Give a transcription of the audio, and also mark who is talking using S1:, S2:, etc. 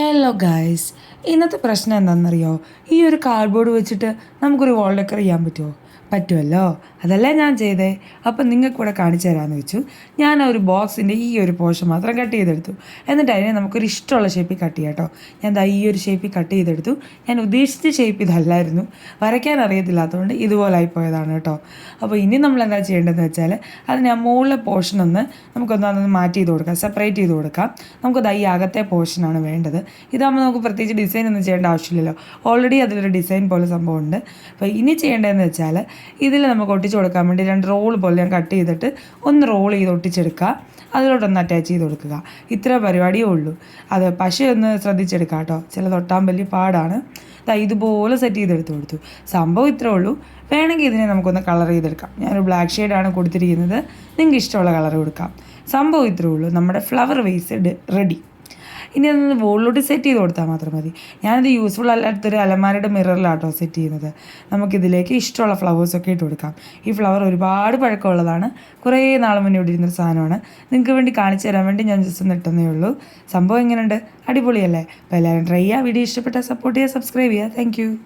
S1: Hello guys ഇന്നത്തെ പ്രശ്നം എന്താണെന്നറിയോ? ഈ ഒരു കാർഡ്ബോർഡ് വെച്ചിട്ട് നമുക്കൊരു വാൾ ഡെക്കർ ചെയ്യാൻ പറ്റുമോ? പറ്റുമല്ലോ? അതല്ലേ ഞാൻ ചെയ്തേ? അപ്പം നിങ്ങൾക്ക് കൂടെ കാണിച്ചു തരാമെന്ന് വെച്ചു. ഞാൻ ഒരു ബോക്സിന്റെ ഈ ഒരു പോർഷൻ മാത്രം കട്ട് ചെയ്തെടുത്തു. എന്നിട്ട് അതിനെ നമുക്കൊരു ഇഷ്ടമുള്ള ഷേപ്പിൽ കട്ട് ചെയ്യാം കേട്ടോ ഞാൻ ദാ ഈ ഒരു ഷേപ്പിൽ കട്ട് ചെയ്തെടുത്തു. ഞാൻ ഉദ്ദേശിച്ച ഷേപ്പ് ഇതല്ലായിരുന്നു. വരയ്ക്കാൻ അറിയത്തില്ലാത്തതുകൊണ്ട് ഇതുപോലെ ആയിപ്പോയതാണ് കേട്ടോ. അപ്പോൾ ഇനി നമ്മൾ എന്താ ചെയ്യേണ്ടതെന്ന് വെച്ചാൽ അതിന് ആ മുകളിലെ പോർഷൻ ഒന്ന് നമുക്കൊന്ന് മാറ്റി ചെയ്ത് കൊടുക്കാം. സെപ്പറേറ്റ് ചെയ്ത് കൊടുക്കാം. നമുക്ക് ഈ അകത്തെ പോർഷനാണ് വേണ്ടത്. ഇതാകുമ്പോൾ നമുക്ക് പ്രത്യേകിച്ച് ഡിസൈൻ ഒന്നും ചെയ്യേണ്ട ആവശ്യമില്ലല്ലോ. ഓൾറെഡി അതിലൊരു ഡിസൈൻ പോലെ സംഭവമുണ്ട്. അപ്പോൾ ഇനി ചെയ്യേണ്ടതെന്ന് വെച്ചാൽ ഇതിൽ നമുക്ക് ഒട്ടിച്ച് കൊടുക്കാൻ വേണ്ടി രണ്ട് റോൾ പോലെ ഞാൻ കട്ട് ചെയ്തിട്ട് ഒന്ന് റോൾ ചെയ്ത് ഒട്ടിച്ചെടുക്കുക. അതിലോട്ടൊന്ന് അറ്റാച്ച് ചെയ്ത് കൊടുക്കുക. ഇത്ര പരിപാടിയേ ഉള്ളൂ. അത് പശ ഒന്ന് ശ്രദ്ധിച്ചെടുക്കുക കേട്ടോ. ചില തൊട്ടാൻ വലിയ പാടാണ്. ഇതുപോലെ സെറ്റ് ചെയ്തെടുത്ത് കൊടുത്തു. സംഭവം ഇത്രേ ഉള്ളൂ. വേണമെങ്കിൽ ഇതിനെ നമുക്കൊന്ന് കളർ ചെയ്തെടുക്കാം. ഞാനൊരു ബ്ലാക്ക് ഷെയ്ഡാണ് കൊടുത്തിരിക്കുന്നത്. നിങ്ങൾക്ക് ഇഷ്ടമുള്ള കളർ കൊടുക്കാം. സംഭവം ഇത്രേ ഉള്ളൂ. നമ്മുടെ ഫ്ലവർ വേസ് റെഡി ഇനി അതൊന്ന് വോളിലോട്ട് സെറ്റ് ചെയ്ത് കൊടുത്താൽ മാത്രം മതി. ഞാനത് യൂസ്ഫുൾ അല്ലാത്തൊരു അലമാരയുടെ മിററിലാട്ടോ സെറ്റ് ചെയ്യുന്നത്. നമുക്കിതിലേക്ക് ഇഷ്ടമുള്ള ഫ്ലവേഴ്സൊക്കെ ഇട്ട് കൊടുക്കാം. ഈ ഫ്ലവർ ഒരുപാട് പഴക്കമുള്ളതാണ്. കുറേ നാൾ മുന്നേ ഇവിടെ ഇരുന്നൊരു സാധനമാണ്. നിങ്ങൾക്ക് വേണ്ടി കാണിച്ചു തരാൻ വേണ്ടി ഞാൻ ജസ്റ്റ് ഒന്ന് ഇട്ടെന്നേ ഉള്ളൂ. സംഭവം എങ്ങനെയുണ്ട്? അടിപൊളിയല്ലേ? അപ്പോൾ എല്ലാവരും ട്രൈ ചെയ്യുക. വീഡിയോ ഇഷ്ടപ്പെട്ടാൽ സപ്പോർട്ട് ചെയ്യുക സബ്സ്ക്രൈബ് ചെയ്യുക. താങ്ക്